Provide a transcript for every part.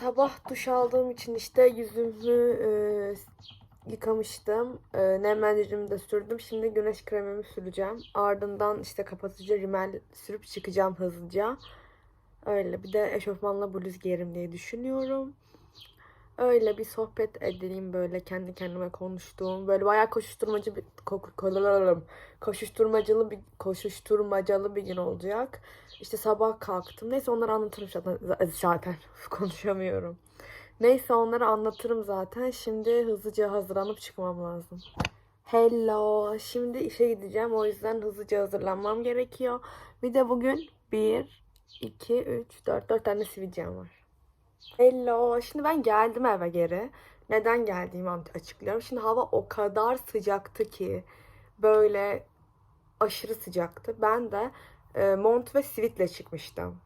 sabah duş aldığım için işte yüzümü e, yıkamıştım. E, nemlendiricimi de sürdüm. Şimdi güneş kremimi süreceğim. Ardından işte kapatıcı rimel sürüp çıkacağım hızlıca. Öyle bir de eşofmanla bluz giyerim diye düşünüyorum. Öyle bir sohbet edeyim böyle kendi kendime konuştuğum. Böyle bayağı koşuşturmacı bir ko- ko- koşuşturmacalı bir koşuşturmacalı bir gün olacak. İşte sabah kalktım. Neyse onları anlatırım zaten. Zaten konuşamıyorum. Neyse onları anlatırım zaten. Şimdi hızlıca hazırlanıp çıkmam lazım. Hello. Şimdi işe gideceğim. O yüzden hızlıca hazırlanmam gerekiyor. Bir de bugün 1, 2, 3, 4, 4 tane sivilcem var. Hello. Şimdi ben geldim eve geri. Neden geldiğimi açıklıyorum. Şimdi hava o kadar sıcaktı ki böyle aşırı sıcaktı. Ben de e, mont ve sivitle çıkmıştım.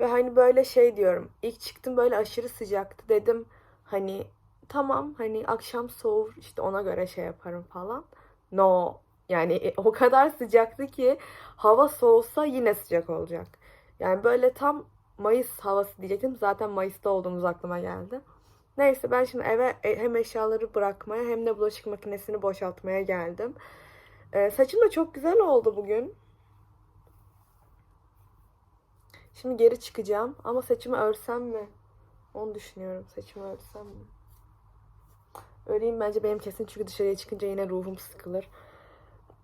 Ve hani böyle şey diyorum. İlk çıktım böyle aşırı sıcaktı. Dedim hani tamam hani akşam soğur işte ona göre şey yaparım falan. No. Yani e, o kadar sıcaktı ki hava soğusa yine sıcak olacak. Yani böyle tam Mayıs havası diyecektim. Zaten Mayıs'ta olduğumuz aklıma geldi. Neyse ben şimdi eve e, hem eşyaları bırakmaya hem de bulaşık makinesini boşaltmaya geldim. Ee, saçım da çok güzel oldu bugün. Şimdi geri çıkacağım ama saçımı örsem mi? Onu düşünüyorum. Saçımı örsem mi? Öreyim bence benim kesin çünkü dışarıya çıkınca yine ruhum sıkılır.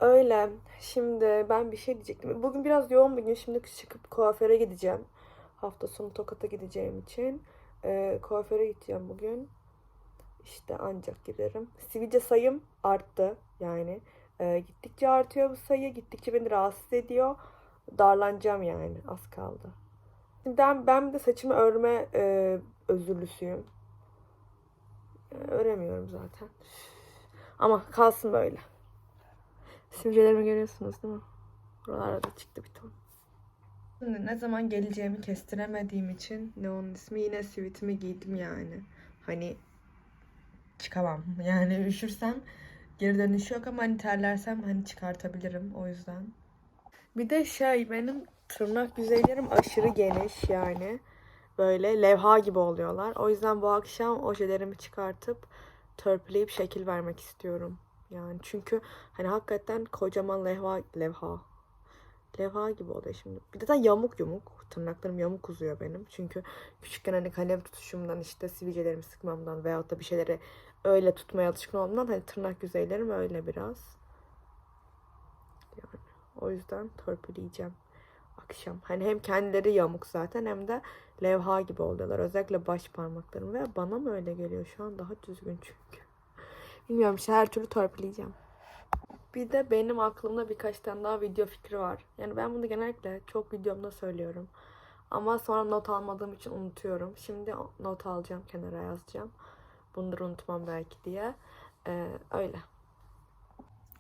Öyle. Şimdi ben bir şey diyecektim. Bugün biraz yoğun bir gün. Şimdi çıkıp kuaföre gideceğim. Hafta sonu Tokat'a gideceğim için. Ee, kuaföre gideceğim bugün. İşte ancak giderim. Sivilce sayım arttı yani. Ee, gittikçe artıyor bu sayı. Gittikçe beni rahatsız ediyor. Darlanacağım yani. Az kaldı. Ben, ben de saçımı örme e, özürlüsüyüm. E, öremiyorum zaten. Ama kalsın böyle. Sivilcelerimi görüyorsunuz değil mi? Buralarda da çıktı bir ton. Şimdi ne zaman geleceğimi kestiremediğim için ne onun ismi yine sivitimi giydim yani. Hani çıkamam. Yani üşürsem geri dönüş yok ama hani terlersem hani çıkartabilirim o yüzden. Bir de şey benim tırnak yüzeylerim aşırı geniş yani. Böyle levha gibi oluyorlar. O yüzden bu akşam ojelerimi çıkartıp törpüleyip şekil vermek istiyorum. Yani çünkü hani hakikaten kocaman levha levha levha gibi oluyor şimdi. Bir de yamuk yumuk. Tırnaklarım yamuk uzuyor benim. Çünkü küçükken hani kalem tutuşumdan işte sivilcelerimi sıkmamdan veyahut da bir şeyleri öyle tutmaya alışkın olduğumdan hani tırnak yüzeylerim öyle biraz. Yani o yüzden törpüleyeceğim akşam. Hani hem kendileri yamuk zaten hem de levha gibi oluyorlar. Özellikle baş parmaklarım ve bana mı öyle geliyor şu an daha düzgün çünkü. Bilmiyorum işte her türlü törpüleyeceğim. Bir de benim aklımda birkaç tane daha video fikri var. Yani ben bunu genellikle çok videomda söylüyorum. Ama sonra not almadığım için unutuyorum. Şimdi not alacağım, kenara yazacağım. Bunları unutmam belki diye. Ee, öyle.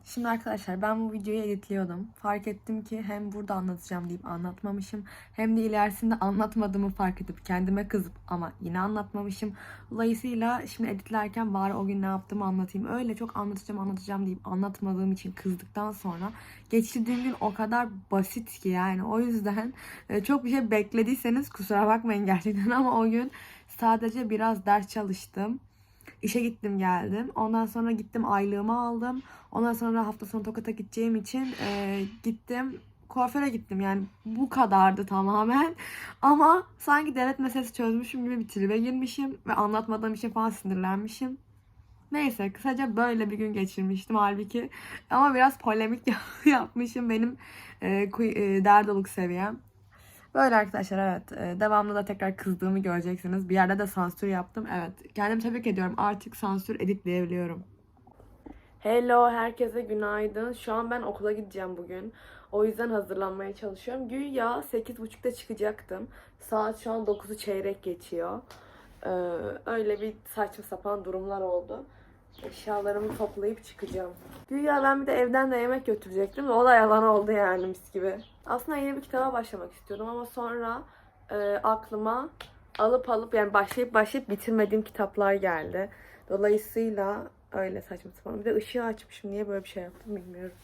Şimdi arkadaşlar ben bu videoyu editliyordum. Fark ettim ki hem burada anlatacağım deyip anlatmamışım. Hem de ilerisinde anlatmadığımı fark edip kendime kızıp ama yine anlatmamışım. Dolayısıyla şimdi editlerken bari o gün ne yaptığımı anlatayım. Öyle çok anlatacağım anlatacağım deyip anlatmadığım için kızdıktan sonra geçirdiğim gün o kadar basit ki yani. O yüzden e, çok bir şey beklediyseniz kusura bakmayın gerçekten ama o gün sadece biraz ders çalıştım. İşe gittim geldim. Ondan sonra gittim aylığımı aldım. Ondan sonra hafta sonu Tokat'a gideceğim için e, gittim kuaföre gittim. Yani bu kadardı tamamen. Ama sanki devlet meselesi çözmüşüm gibi bir tribe girmişim. Ve anlatmadığım için falan sinirlenmişim. Neyse kısaca böyle bir gün geçirmiştim halbuki. Ama biraz polemik yapmışım benim e, e, derdoluk seviyem. Böyle arkadaşlar evet. Ee, devamlı da tekrar kızdığımı göreceksiniz. Bir yerde de sansür yaptım. Evet. Kendimi tebrik ediyorum. Artık sansür editleyebiliyorum. Hello herkese günaydın. Şu an ben okula gideceğim bugün. O yüzden hazırlanmaya çalışıyorum. Güya 8.30'da çıkacaktım. Saat şu an 9'u çeyrek geçiyor. Ee, öyle bir saçma sapan durumlar oldu. Eşyalarımı toplayıp çıkacağım. Güya ben bir de evden de yemek götürecektim de o yalan oldu yani mis gibi. Aslında yeni bir kitaba başlamak istiyordum ama sonra e, aklıma alıp alıp yani başlayıp başlayıp bitirmediğim kitaplar geldi. Dolayısıyla öyle saçma sapan. Bir de ışığı açmışım. Niye böyle bir şey yaptım bilmiyorum.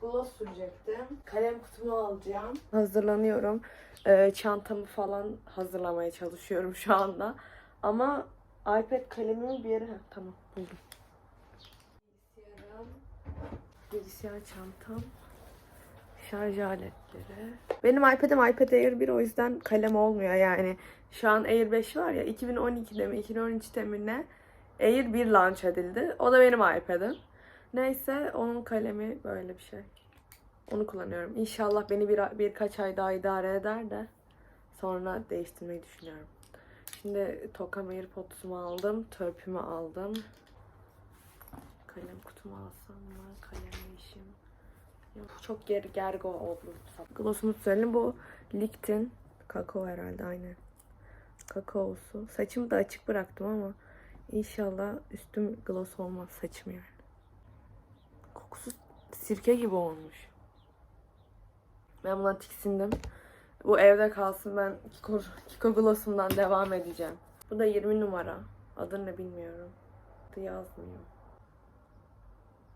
gloss sürecektim. Kalem kutumu alacağım. Hazırlanıyorum. Ee, çantamı falan hazırlamaya çalışıyorum şu anda. Ama iPad kalemimi bir yere... Heh, tamam buldum. Bilgisayarım. Bilgisayar çantam. Şarj aletleri. Benim iPad'im iPad Air 1 o yüzden kalem olmuyor yani. Şu an Air 5 var ya 2012'de mi 2013'te mi ne Air 1 launch edildi. O da benim iPad'im. Neyse onun kalemi böyle bir şey. Onu kullanıyorum. İnşallah beni bir, birkaç ay daha idare eder de sonra değiştirmeyi düşünüyorum. Şimdi Tokam AirPods'umu aldım. Törpümü aldım. Kalem kutumu alsam mı? Kalem işim. Yok, çok ger gergo oldu. Gloss'umu söyleyeyim. Bu Licht'in kakao herhalde aynen. Kakaosu. Saçımı da açık bıraktım ama inşallah üstüm gloss olmaz saçım yani. Kokusu sirke gibi olmuş. Ben buna tiksindim. Bu evde kalsın ben Kiko, Kiko Gloss'umdan devam edeceğim. Bu da 20 numara. Adını ne bilmiyorum. Adı yazmıyor.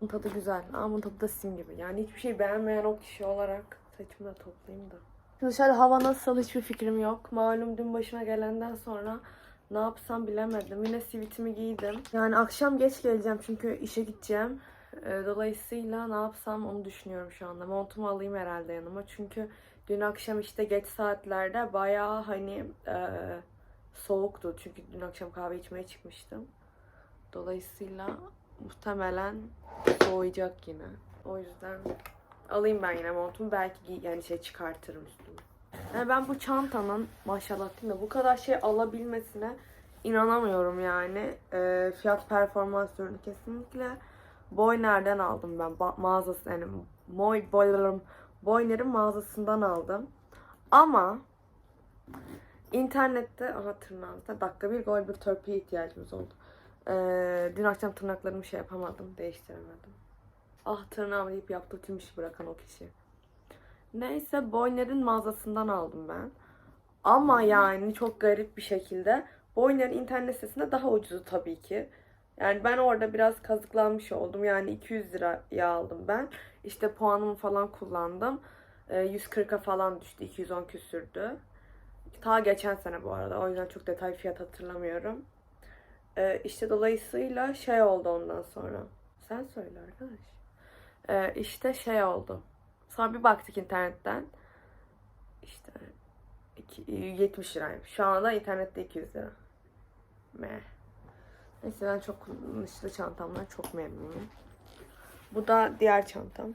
Bunun tadı güzel ama bunun tadı da sim gibi. Yani hiçbir şey beğenmeyen o kişi olarak saçımı da toplayayım da. Şimdi dışarıda hava nasıl hiçbir fikrim yok. Malum dün başıma gelenden sonra ne yapsam bilemedim. Yine sivitimi giydim. Yani akşam geç geleceğim çünkü işe gideceğim. Ee, Dolayısıyla ne yapsam onu düşünüyorum şu anda. Montumu alayım herhalde yanıma. Çünkü dün akşam işte geç saatlerde bayağı hani e, soğuktu. Çünkü dün akşam kahve içmeye çıkmıştım. Dolayısıyla muhtemelen soğuyacak yine. O yüzden alayım ben yine montumu. Belki yani şey çıkartırım üstüme. Yani ben bu çantanın maşallah değil mi bu kadar şey alabilmesine inanamıyorum yani. Ee, fiyat performans ürünü kesinlikle. Boyner'den aldım ben. Ba- mağazası yani Moy Boyner'ın Boyner'in mağazasından aldım. Ama internette aha tırnağımızda dakika bir gol bir törpüye ihtiyacımız oldu. Ee, dün akşam tırnaklarımı şey yapamadım. Değiştiremedim. Ah tırnağımı deyip yaptığı tüm işi bırakan o kişi. Neyse Boyner'in mağazasından aldım ben. Ama yani çok garip bir şekilde Boyner'in internet sitesinde daha ucuzu tabii ki. Yani ben orada biraz kazıklanmış oldum. Yani 200 liraya aldım ben. İşte puanımı falan kullandım. Ee, 140'a falan düştü. 210 küsürdü. Ta geçen sene bu arada. O yüzden çok detay fiyat hatırlamıyorum. Ee, işte dolayısıyla şey oldu ondan sonra. Sen söyle arkadaş. Ee, işte şey oldu. Sonra bir baktık internetten. İşte iki- 70 liraymış. Şu anda internette 200 lira. Meh. Ben çok kullanışlı çantamdan çok memnunum. Bu da diğer çantam.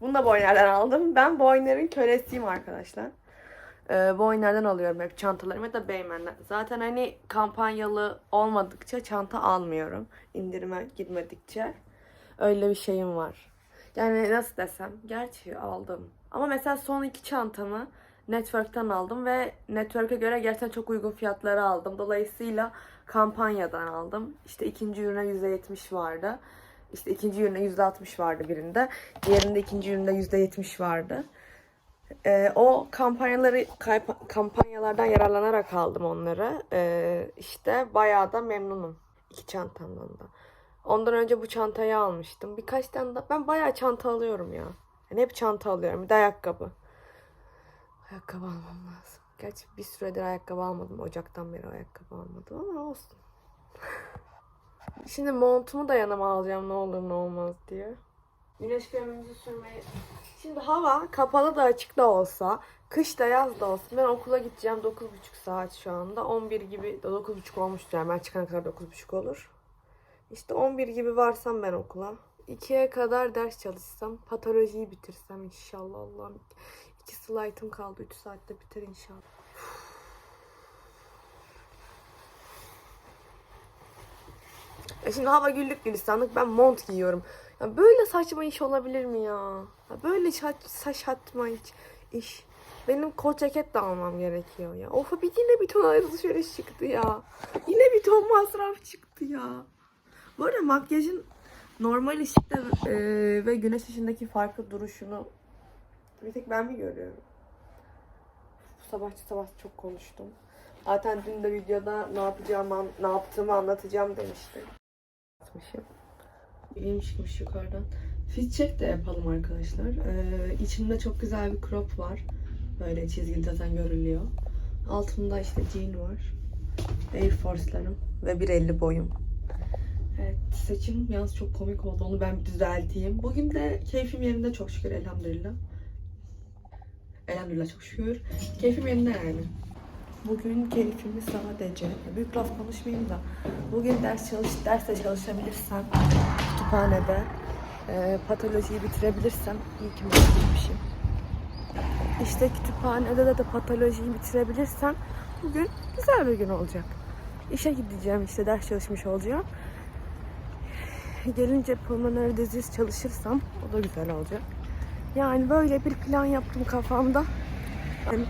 Bunu da Boyner'den aldım. Ben Boyner'in kölesiyim arkadaşlar. Ee, Boyner'den alıyorum hep çantalarımı da Beymen'den. Zaten hani kampanyalı olmadıkça çanta almıyorum. İndirime gitmedikçe. Öyle bir şeyim var. Yani nasıl desem. Gerçi aldım. Ama mesela son iki çantamı Network'ten aldım ve Network'e göre gerçekten çok uygun fiyatlara aldım. Dolayısıyla kampanyadan aldım. İşte ikinci ürüne %70 vardı. İşte ikinci ürüne %60 vardı birinde. Diğerinde ikinci üründe %70 vardı. Ee, o kampanyaları kampanyalardan yararlanarak aldım onları. Ee, işte bayağı da memnunum. iki çantamdan da. Ondan önce bu çantayı almıştım. Birkaç tane da ben bayağı çanta alıyorum ya. Yani hep çanta alıyorum. Bir de ayakkabı. Ayakkabı almam lazım. Gerçi bir süredir ayakkabı almadım. Ocaktan beri ayakkabı almadım ama olsun. Şimdi montumu da yanıma alacağım ne olur ne olmaz diye. Güneş kremimizi sürmeyi... Şimdi hava kapalı da açık da olsa, kış da yaz da olsun. Ben okula gideceğim 9.30 saat şu anda. 11 gibi, 9.30 olmuştur yani ben çıkana kadar 9.30 olur. İşte 11 gibi varsam ben okula. 2'ye kadar ders çalışsam, patolojiyi bitirsem inşallah Allah'ım. 2 slaytım kaldı. 3 saatte biter inşallah. Ya şimdi hava güllük gülistanlık ben mont giyiyorum. Ya böyle saçma iş olabilir mi ya? ya böyle saç, saç atma iş, iş. Benim kot ceket de almam gerekiyor ya. Of bir yine bir ton alışveriş çıktı ya. Yine bir ton masraf çıktı ya. Bu arada makyajın normal ışıkta e, ve güneş ışığındaki farklı duruşunu bir tek ben mi görüyorum? Bu sabah sabah çok konuştum. Zaten dün de videoda ne yapacağımı, ne yaptığımı anlatacağım demiştim. Atmışım. Çıkmış yukarıdan. Fit check de yapalım arkadaşlar. Ee, içimde çok güzel bir crop var. Böyle çizgili zaten görülüyor. Altımda işte jean var. Air Force'larım ve 1.50 boyum. Evet saçım yalnız çok komik oldu. Onu ben düzelteyim. Bugün de keyfim yerinde çok şükür elhamdülillah. Elhamdülillah çok şükür. Keyfim yerinde yani. Bugün keyfimi sadece, büyük laf konuşmayayım da bugün ders çalış, derste çalışabilirsem kütüphanede e, patolojiyi bitirebilirsem iyi ki gitmişim. İşte kütüphanede de, de patolojiyi bitirebilirsem bugün güzel bir gün olacak. İşe gideceğim işte ders çalışmış olacağım. Gelince pulmoner diziz çalışırsam o da güzel olacak. Yani böyle bir plan yaptım kafamda. Yani